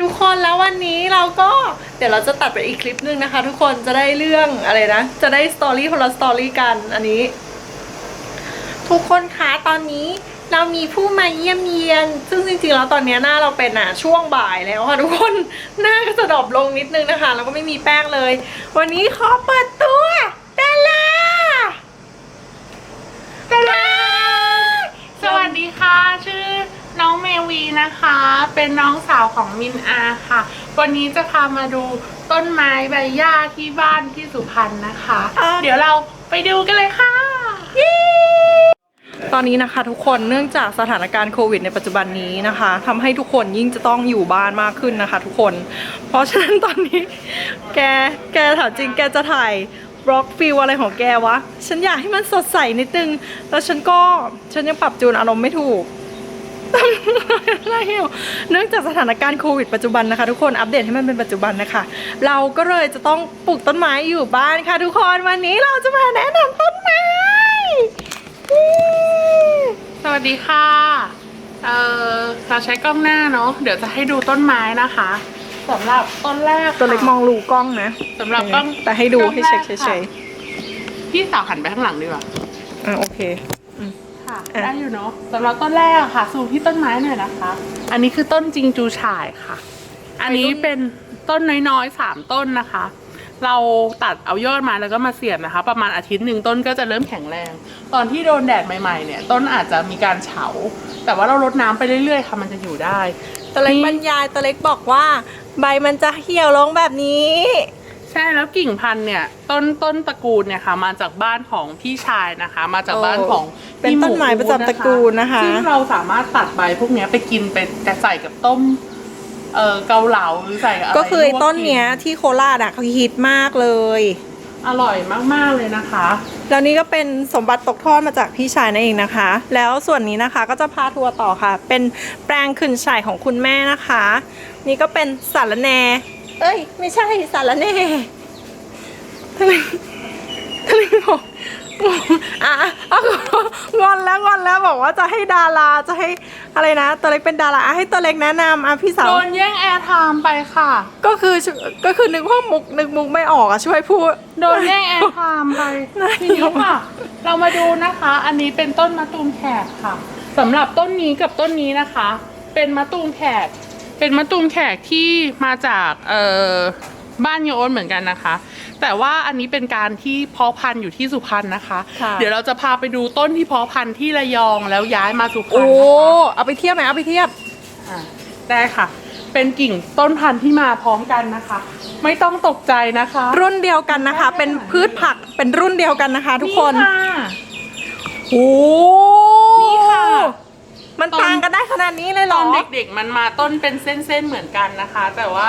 ทุกคนแล้ววันนี้เราก็เดี๋ยวเราจะตัดไปอีกคลิปนึงนะคะ ทุกคนจะได้เรื่องอะไรนะ จะได้สตอรี่คนละสตอรี่กันอันนี้ ทุกคนคะตอนนี้เรามีผู้มาเยี่ยมเยียน ซึ่งจริงๆ แล้วตอนนี้หน้าเราเป็นอะช่วงบ่ายแล้วค่ะทุกคนหน้าก็จะดรอปลงนิดนึงนะคะ แล้วก็ไม่มีแป้งเลย วันนี้ขอเปิดตั นะคะ เป็นน้องสาวของมินอาค่ะ วันนี้จะพามาดูต้นไม้ใบหญ้าที่บ้านที่สุพรรณนะคะ เดี๋ยวเราไปดูกันเลยค่ะ ตอนนี้นะคะทุกคนเนื่องจากสถานการณ์โควิดในปัจจุบันนี้นะคะทำให้ทุกคนยิ่งจะต้องอยู่บ้านมากขึ้นนะคะ ทุกคน เพราะฉะนั้นตอนนี้ แกแกถามจริงแกจะถ่ายบล็อกฟิลอะไรของแกวะ ฉันอยากให้มันสดใสนิดนึง แล้วฉันก็ฉันยังปรับจูนอารมณ์ไม่ถูก อะไรอยู่เนื่องจากสถานการณ์โควิดปัจจุบันนะคะ ทุกคนอัปเดตให้มันเป็นปัจจุบันนะคะ เราก็เลยจะต้องปลูกต้นไม้อยู่บ้านค่ะ ทุกคนวันนี้เราจะมาแนะนำต้นไม้สวัสดีค่ะเอ่อเราใช้กล้องหน้าเนาะเดี๋ยวจะให้ดูต้นไม้นะคะสำหรับต้นแรกค่ะตัวเล็กมองรูกล้องนะสำหรับกล้องแต่ให้ดูกล้องให้เช็คแรกเฉค่ะยพี่สาวหันไปข้างหลังดีกว่าๆอะโอเค ค่ะอะได้อยู่เนาะสำหรับต้นแรกอะค่ะสูงที่ต้นไม้หน่อยนะคะ อันนี้คือต้นจิงจูฉ่ายค่ะ อันนี้เป็นต้นน้อยๆสามต้นนะคะ เราตัดเอายอดมาแล้วก็มาเสียบนะคะ ประมาณอาทิตย์หนึ่งต้นก็จะเริ่มแข็งแรง ตอนที่โดนแดดใหม่ๆ เนี่ย ต้นอาจจะมีการเฉา แต่ว่าเราลดน้ำไปเรื่อยๆค่ะมันจะอยู่ได้ตัวเล็กบรรยายตัวเล็กบอกว่า ใบมันจะเหี่ยวลงแบบนี้ใช่แล้วกิ่งพันธุ์เนี่ย ต้นต้นตระกูลเนี่ยค่ะ มาจากบ้านของพี่ชายนะคะ มาจากบ้านของเป็นพี่ต้นไม้ประจำตระกูลนะคะซึ่งเราสามารถตัดใบพวกเนี้ยไปกินไปแต่ใส่กับต้มเออเกาเหลาหรือใส่กับอะไรก็คือไอ้ลวต้นเนี้ยที่โคราชอะเขาฮิตมากเลย อร่อยมากๆเลยนะคะ แล้วนี่ก็เป็นสมบัติตกทอดมาจากพี่ชายนั่นเองนะคะ แล้วส่วนนี้นะคะก็จะพาทัวร์ต่อค่ะ เป็นแปลงขึ้นฉ่ายของคุณแม่นะคะ นี่ก็เป็นสารแหน เอ้ย ไม่ใช่สารแหนทำไมทำไมบอกอะเอางอนแล้วงอนแล้วบอกว่าจะให้ดาราจะให้อะไรนะ ตัวเล็กเป็นดาราอะให้ตัวเล็กแนะนำอะพี่สาว โดนแย่งแอร์ไทม์ไปค่ะ ก็คือก็คือนึกว่ามุกนึกมุกไม่ออกอะช่วยพูด โดนแย่งแอร์ไทม์ไปน่าทีนี้ค่ะ เรามาดูนะคะ อันนี้เป็นต้นมะตูมแขกค่ะสำหรับต้นนี้กับต้นนี้นะคะ เป็นมะตูมแขก เป็นมะตูมแขกที่มาจากเอ่อบ้านโยนเหมือนกันนะคะ แต่ว่าอันนี้เป็นการที่เพาะพันธุ์อยู่ที่สุพรรณนะคะ ค่ะ เดี๋ยวเราจะพาไปดูต้นที่เพาะพันธุ์ที่ระยองแล้วย้ายมาสุพรรโอ้ณนะคะเอาไปเทียบไหมเอาไปเทียบ อะได้ค่ะ เป็นกิ่งต้นพันธุ์ที่มาพร้อมกันนะคะ ไม่ต้องตกใจนะคะรุ่นเดียวกันนะคะ เป็นพืชผักเป็นรุ่นเดียวกันนะคะ ทุกคนค่ะโอ้นี่ค่ะ มันตอนต่างกันได้ขนาดนี้เลยเหรตออนเด็กๆมันมาต้นเป็นเส้นๆเหมือนกันนะคะ แต่ว่า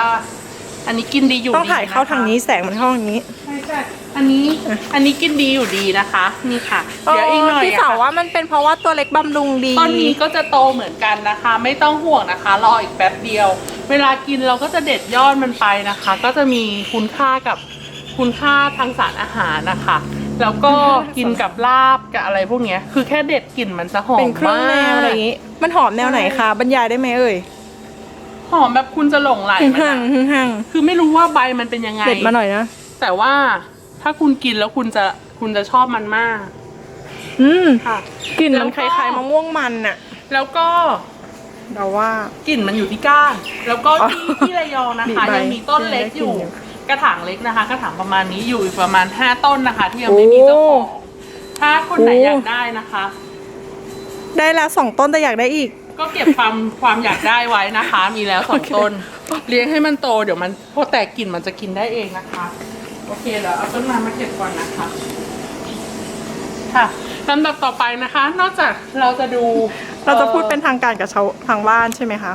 อันนี้กินดีอยู่ต้องถ่ายเข้าทางนี้แสงมันเข้าทางนี้ใช่ใช่อันนี้อันนี้กินดีอยู่ดีนะคะนี่ค่ะ เดี๋ยวอีกหน่อยพี่อะสาวค่ะว่ามันเป็นเพราะว่าตัวเล็กบำรุงดี ต้นนี้ก็จะโตเหมือนกันนะคะ ไม่ต้องห่วงนะคะรออีกแป๊บเดียว เวลากินเราก็จะเด็ดยอดมันไปนะคะ ก็จะมีคุณค่ากับคุณค่าทางสารอาหารนะคะ แล้วก็กินกับลาบกับอะไรพวกเนี้ย คือแค่เด็ดกลิ่นมันจะหอมเป็นเครื่องแนวอะไรอย่างนี้นี้มันหอมแนวไหนคะบรรยายได้ไหมเอ่ยหอมแบบคุณจะหลงไหลหึ่งมันห่างอะหึ่งห่างคือไม่รู้ว่าใบมันเป็นยังไง เด็ดมาหน่อยนะ แต่ว่าถ้าคุณกินแล้วคุณจะคุณจะชอบมันมาก อืมค่ะกลิ่นแล้มัวนก็คล้ายๆมะม่วงมันน่ะแล้วก็เดาว่ากลิ่นมันอยู่ที่ก้าน แล้วก็อ๋อที่ที่ระยองนะดีคะใบยังมีต้นเล็กอยู่ได้ กลิ่นอยู่กระถางเล็กนะคะ กระถางประมาณนี้อยู่อีกประมาณห้าต้นนะคะ ที่ยังไม่มีเจ้าของโอ้ถ้าคนไหนโอ้อยากได้นะคะ ได้แล้วสองต้นแต่อยากได้อีก ก็เก็บความความอยากได้ไว้นะคะ มีแล้วสองโอเคต้น เลี้ยงให้มันโตเดี๋ยวมันพอแตกกลิ่นมันจะกินได้เองนะคะ โอเคเดี๋ยวเอาต้นไม้มาเก็บก่อนนะคะค่ะลำดับต่อไปนะคะ นอกจากเราจะดู เราจะพูดอ่อเป็นทางการกับชาวทางบ้านใช่ไหมคะ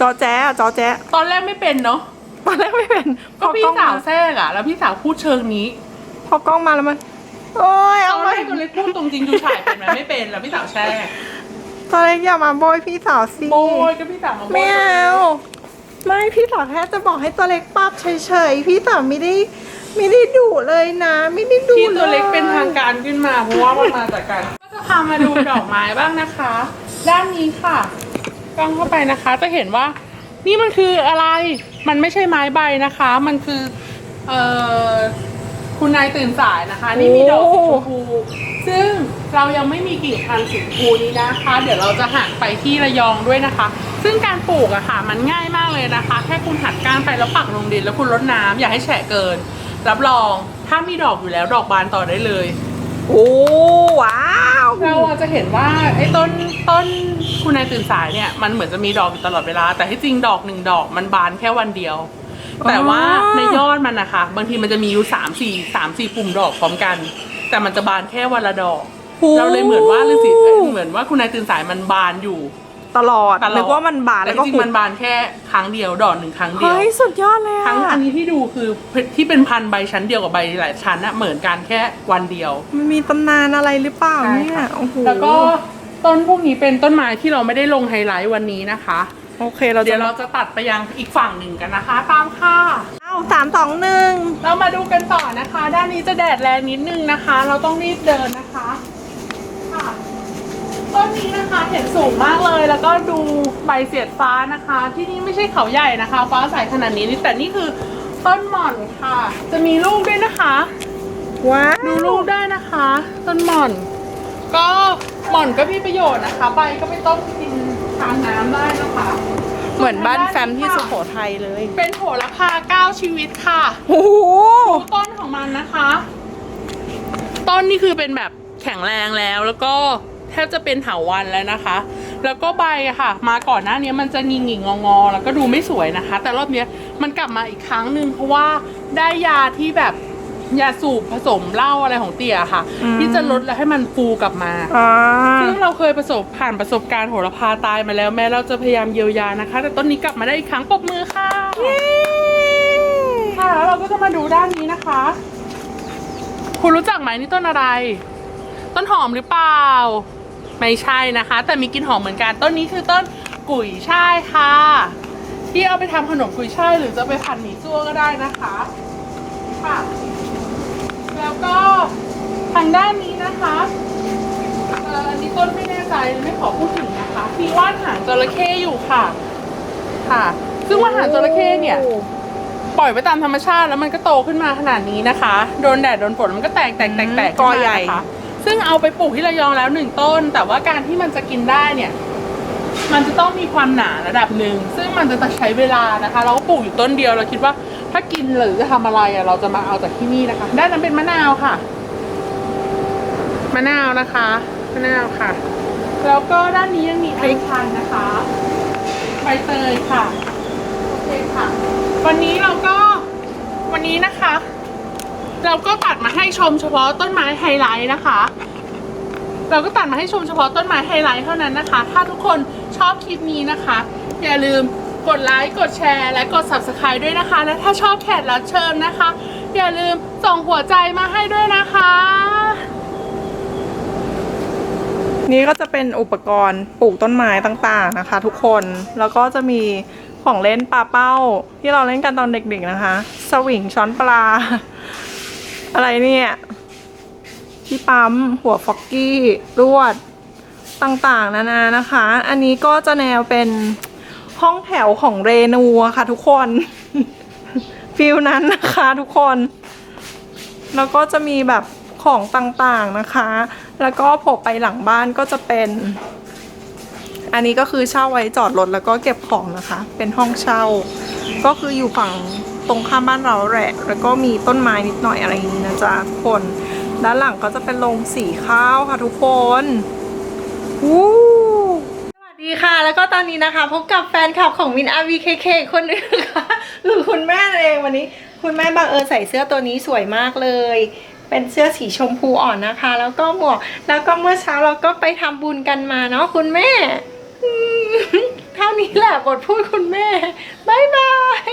จอแจ๊อะจอแจ๊ตอนแรกไม่เป็นเนาะ ตอนแรกไม่เป็นพก็อพี่กล้องสาวมาแทรกอะแล้วพี่สาวพูดเชิงนี้พอกล้องมาแล้วมันโอ้ยตเอาอนไปแรกตัวเล็กพูดตรงจริงดูฉายเป็นไหมไม่เป็นแล้วพี่สาวแทรกตอนแรกอย่ามาโบยพี่สาวสิ โบยก็พี่สาวมาโบยไม่เอาไม่พี่สาวแค่จะบอกให้ตัวเล็กปรับเฉยๆ พี่สาวไม่ได้ไม่ได้ดุเลยนะ ไม่ได้ดุที่ตัวเล็กยเป็นทางการขึ้นมาเพราะว่ามันมาจากการก็จะพามาดูดอกไม้บ้างนะคะ ด้านนี้ค่ะกล้องเข้าไปนะคะ จะเห็นว่า นี่มันคืออะไร มันไม่ใช่ไม้ใบนะคะ มันคือ เอ่อคุณนายตื่นสายนะคะ นี่มีดอกสีชมพูซึ่งเรายังไม่มีกิ่งพันธุ์สีชมพูนี้นะคะ เดี๋ยวเราจะหักไปที่ระยองด้วยนะคะ ซึ่งการปลูกอะค่ะ มันง่ายมากเลยนะคะ แค่คุณหัดก้านไปแล้วปักลงดิน แล้วคุณรดน้ำอย่าให้แฉะเกิน รับรองถ้ามีดอกอยู่แล้วดอกบานต่อได้เลย โอ้ว้าว เราอาจจะเห็นว่าไอ้ต้นต้นคุณนายตื่นสายเนี่ยมันเหมือนจะมีดอกอยู่ตลอดเวลา แต่ที่จริงดอกหนึ่งดอกมันบานแค่วันเดียว แต่ว่าในยอดมันนะคะ บางทีมันจะมีอยู่สามสี่สามสี่ปุ่มดอกพร้อมกัน แต่มันจะบานแค่วันละดอก เราเลยเหมือนว่าฤาษีเอ้ยเหมือนว่าคุณนายตื่นสายมันบานอยู่ ตลอดตลอด นึกว่ามันบานแต่แล้วก็จริงหุๆมันบานแค่ครั้งเดียวดอกหนึ่งครั้งเดียว เฮ้ยสุดยอดเลยอะ ทั้งอันนี้ที่ดูคือที่เป็นพันใบชั้นเดียวกับใบหลายชั้นนะเหมือนกันแค่วันเดียว มันมีตำนานอะไรหรือเปล่าใช่เนี่ยค่ะ โอ้โหแล้วก็ต้นพวกนี้เป็นต้นไม้ที่เราไม่ได้ลงไฮไลท์วันนี้นะคะ โอเคเราเดี๋จะยวเราจะตัดไปยังอีกฝั่งหนึ่งกันนะคะ ตามค่ะ เอ้าสามสองหนึ่งเรามาดูกันต่อนะคะ ด้านนี้จะแดดแรงนิดนึงนะคะ เราต้องรีบเดินนะคะค่ะ ต้นนี้นะคะเห็นสูงมากเลย แล้วก็ดูใบเสียดฟ้านะคะ ที่นี่ไม่ใช่เขาใหญ่นะคะ ฟ้าใสขนาดนี้แต่นี่คือต้นหม่อนค่ะ จะมีลูกด้วยนะคะ ว้าวดูลูกได้นะคะ ต้นหม่อน ก็หม่อนก็มีประโยชน์นะคะ ใบก็ไปต้มกินทานน้ำได้นะคะ เหมือนบ้านแฟมที่สุโขทัยเลย เป็นโหระพาเก้าชีวิตค่ะโอ้โหต้นของมันนะคะ ต้นนี่คือเป็นแบบแข็งแรงแล้วแล้วก็แทบจะเป็นเถาวันแล้วนะคะ แล้วก็ใบอะค่ะ มาก่อนหน้านี้มันจะงิงงิงงองอๆแล้วก็ดูไม่สวยนะคะ แต่รอบเนี้ยมันกลับมาอีกครั้งหนึ่งเพราะว่าได้ยาที่แบบยาสูบผสมเหล้าอะไรของเตี่ยค่ะ ที่จะลดแล้วให้มันฟูกลับมาอ่าซึ่งเราเคยประสบผ่านประสบการณ์โหระพาตายมาแล้วแม้เราจะพยายามเยียวยานะคะ แต่ต้นนี้กลับมาได้อีกครั้งปรบมือค่ะค่ะแล้วเราก็จะมาดูด้านนี้นะคะ คุณรู้จักไหมนี่ต้นอะไร ต้นหอมหรือเปล่า ไม่ใช่นะคะ แต่มีกลิ่นหอมเหมือนกัน ต้นนี้คือต้นกุยช่ายค่ะ ที่เอาไปทำขนมกุยช่ายหรือจะไปผัดหมี่ซั่วก็ได้นะคะค่ะแล้วก็ทางด้านนี้นะคะอันนี้ต้นไม่แน่ใจไม่ขอพูดถึงนะคะมีว่านหางจระเข้อยู่ค่ะ ค่ะ ซึ่งว่านหางจระเข้เนี่ยปล่อยไปตามธรรมชาติแล้วมันก็โตขึ้นมาขนาดนี้นะคะ โดนแดดโดนฝนมันก็แตกแตกแตกแตกกอใหญ่ขึ้นมานะคะ ซึ่งเอาไปปลูกที่ระยองแล้วหนึ่งต้น แต่ว่าการที่มันจะกินได้เนี่ย มันจะต้องมีความหนาระดับหนึ่ง ซึ่งมันจะใช้เวลานะคะ เราก็ปลูกอยู่ต้นเดียวเราคิดว่า ถ้ากินหรือจะทำอะไรอะเราจะมาเอาจากที่นี่นะคะ ด้านนั้นเป็นมะนาวค่ะ มะนาวนะคะมะนาวค่ะ แล้วก็ด้านนี้ยังมีอัญชันนะคะใบเตยค่ะโอเคค่ะ วันนี้เราก็วันนี้นะคะ เราก็ตัดมาให้ ชมเฉพาะต้นไม้ไฮไลท์นะคะ เราก็ตัดมาให้ชมเฉพาะต้นไม้ไฮไลท์เท่านั้นนะคะ ถ้าทุกคนชอบคลิปนี้นะคะ อย่าลืมกดไลค์กดแชร์ และกด subscribe ด้วยนะคะ และถ้าชอบแขกรับเชิญนะคะ อย่าลืมส่งหัวใจมาให้ด้วยนะคะ นี่ก็จะเป็นอุปกรณ์ปลูกต้นไม้ต่างๆนะคะ ทุกคนแล้วก็จะมีของเล่นปลาเป้า ที่เราเล่นกันตอนเด็กๆนะคะ สวิงช้อนปลา อะไรเนี่ย ที่ปั๊มหัวฟอกกี้ลวดต่างๆนานานะคะ อันนี้ก็จะแนวเป็นห้องแถวของเรนูอะค่ะทุกคนฟิลนั้นนะคะทุกคน แล้วก็จะมีแบบของต่างๆนะคะ แล้วก็ผล่ไปหลังบ้านก็จะเป็น อันนี้ก็คือเช่าไว้จอดรถแล้วก็เก็บของนะคะ เป็นห้องเช่า ก็คืออยู่ฝั่ง ตรงข้ามบ้านเราแหละ แล้วก็มีต้นไม้นิดหน่อยอะไรอย่างนี้นะจ๊ะทุกคน ด้านหลังก็จะเป็นโรงสีข้าวค่ะทุกคนวู้สวัสดีค่ะ แล้วก็ตอนนี้นะคะ พบกับแฟนคลับของมินอาวีเคเคคนนึงค่ะคือคุณแม่นเองวันนี้ คุณแม่บังเอิญใส่เสื้อตัวนี้สวยมากเลยเป็นเสื้อสีชมพูอ่อนนะคะ แล้วก็หมวก แล้วก็เมื่อเช้าเราก็ไปทำบุญกันมาเนาะคุณแม่เท่านี้แหละบทพูดคุณแม่บายบาย